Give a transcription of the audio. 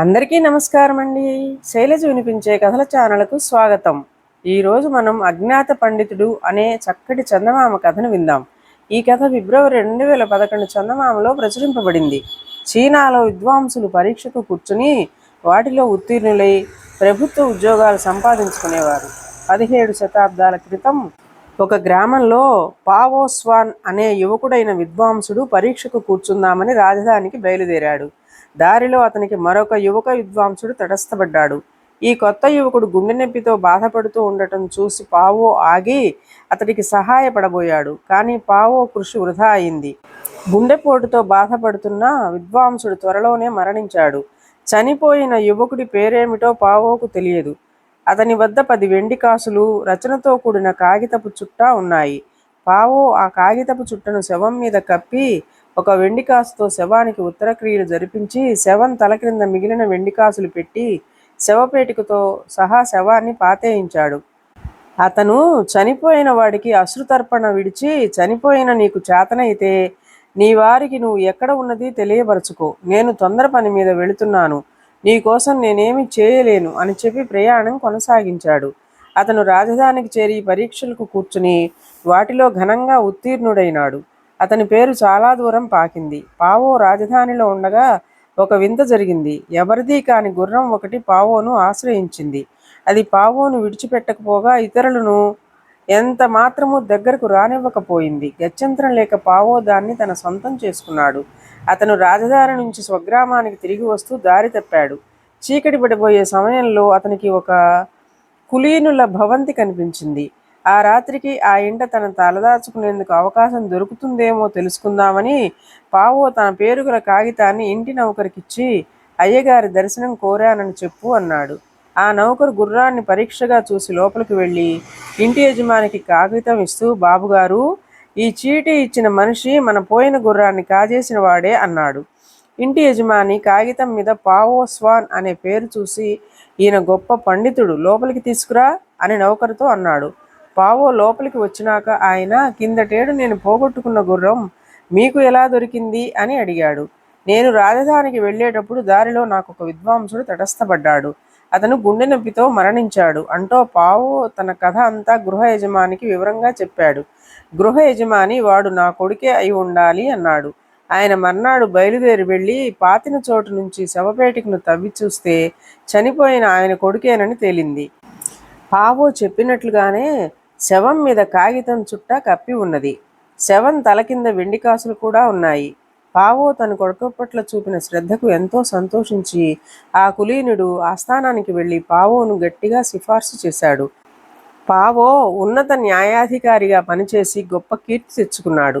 అందరికీ నమస్కారం అండి శైలజ వినిపించే కథల ఛానల్కు స్వాగతం. ఈరోజు మనం అజ్ఞాత పండితుడు అనే చక్కటి చందమామ కథను విందాం. ఈ కథ ఫిబ్రవరి రెండు వేల పదకొండు చందమామలో ప్రచురింపబడింది. చీనాలో విద్వాంసులు పరీక్షకు కూర్చుని వాటిలో ఉత్తీర్ణులై ప్రభుత్వ ఉద్యోగాలు సంపాదించుకునేవారు. పదిహేడు శతాబ్దాల క్రితం ఒక గ్రామంలో పావోస్వాన్ అనే యువకుడైన విద్వాంసుడు పరీక్షకు కూర్చుందామని రాజధానికి బయలుదేరాడు. దారిలో అతనికి మరొక యువక విద్వాంసుడు తటస్థపడ్డాడు. ఈ కొత్త యువకుడు గుండె నొప్పితో బాధపడుతూ ఉండటం చూసి పావో ఆగి అతడికి సహాయపడబోయాడు. కానీ పావో కృషి వృధా అయింది. గుండెపోటుతో బాధపడుతున్న విద్వాంసుడు త్వరలోనే మరణించాడు. చనిపోయిన యువకుడి పేరేమిటో పావోకు తెలియదు. అతని వద్ద పది వెండి కాసులు రచనతో కూడిన కాగితపు చుట్ట ఉన్నాయి. పావు ఆ కాగితపు చుట్టను శవం మీద కప్పి ఒక వెండికాసుతో శవానికి ఉత్తరక్రియలు జరిపించి శవం తల క్రింద మిగిలిన వెండికాసులు పెట్టి శవపేటికతో సహా శవాన్ని పాతేయించాడు. అతను చనిపోయిన వాడికి అశ్రుతర్పణ విడిచి చనిపోయిన నీకు చేతనైతే నీ వారికి నువ్వు ఎక్కడ ఉన్నది తెలియపరచుకో. నేను తొందర పని మీద వెళుతున్నాను. నీకోసం నేనేమి చేయలేను అని చెప్పి ప్రయాణం కొనసాగించాడు. అతను రాజధానికి చేరి పరీక్షలకు కూర్చుని వాటిలో ఘనంగా ఉత్తీర్ణుడైనాడు. అతని పేరు చాలా దూరం పాకింది. పావో రాజధానిలో ఉండగా ఒక వింత జరిగింది. ఎవరిది కాని గుర్రం ఒకటి పావోను ఆశ్రయించింది. అది పావోను విడిచిపెట్టకపోగా ఇతరులను ఎంత మాత్రము దగ్గరకు రానివ్వకపోయింది. గత్యంతరం లేక పావో దాన్ని తన సొంతం చేసుకున్నాడు. అతను రాజధాని నుంచి స్వగ్రామానికి తిరిగి వస్తూ దారి తప్పాడు. చీకటి పడిపోయే సమయంలో అతనికి ఒక కులీనుల భవంతి కనిపించింది. ఆ రాత్రికి ఆ ఇంట తన తలదాచుకునేందుకు అవకాశం దొరుకుతుందేమో తెలుసుకుందామని పావో తన పేరు గల కాగితాన్ని ఇంటి నౌకరికిచ్చి అయ్యగారి దర్శనం కోరానని చెప్పు అన్నాడు. ఆ నౌకరు గుర్రాన్ని పరీక్షగా చూసి లోపలికి వెళ్ళి ఇంటి యజమానికి కాగితం ఇస్తూ బాబుగారు ఈ చీటీ ఇచ్చిన మనిషి మన పోయిన గుర్రాన్ని కాజేసిన వాడే అన్నాడు. ఇంటి యజమాని కాగితం మీద పావో స్వాన్ అనే పేరు చూసి ఈయన గొప్ప పండితుడు లోపలికి తీసుకురా అని నౌకరుతో అన్నాడు. పావో లోపలికి వచ్చినాక ఆయన కిందటేడు నేను పోగొట్టుకున్న గుర్రం మీకు ఎలా దొరికింది? అని అడిగాడు. నేను రాజధానికి వెళ్ళేటప్పుడు దారిలో నాకు ఒక విద్వాంసుడు తటస్థపడ్డాడు. అతను గుండె నొప్పితో మరణించాడు అంటూ పావో తన కథ అంతా గృహ యజమానికి వివరంగా చెప్పాడు. గృహ యజమాని వాడు నా కొడుకే అయి ఉండాలి అన్నాడు. ఆయన మర్నాడు బయలుదేరి వెళ్ళి పాతిన చోటు నుంచి శవపేటికను తవ్వి చూస్తే చనిపోయిన ఆయన కొడుకేనని తేలింది. పావో చెప్పినట్లుగానే శవం మీద కాగితం చుట్ట కప్పి ఉన్నది. శవం తల కింద వెండి కాసులు కూడా ఉన్నాయి. పావో తన కొడుకు పట్ల చూపిన శ్రద్ధకు ఎంతో సంతోషించి ఆ కులీనుడు ఆస్థానానికి వెళ్ళి పావోను గట్టిగా సిఫార్సు చేశాడు. పావో ఉన్నత న్యాయాధికారిగా పనిచేసి గొప్ప కీర్తి తెచ్చుకున్నాడు.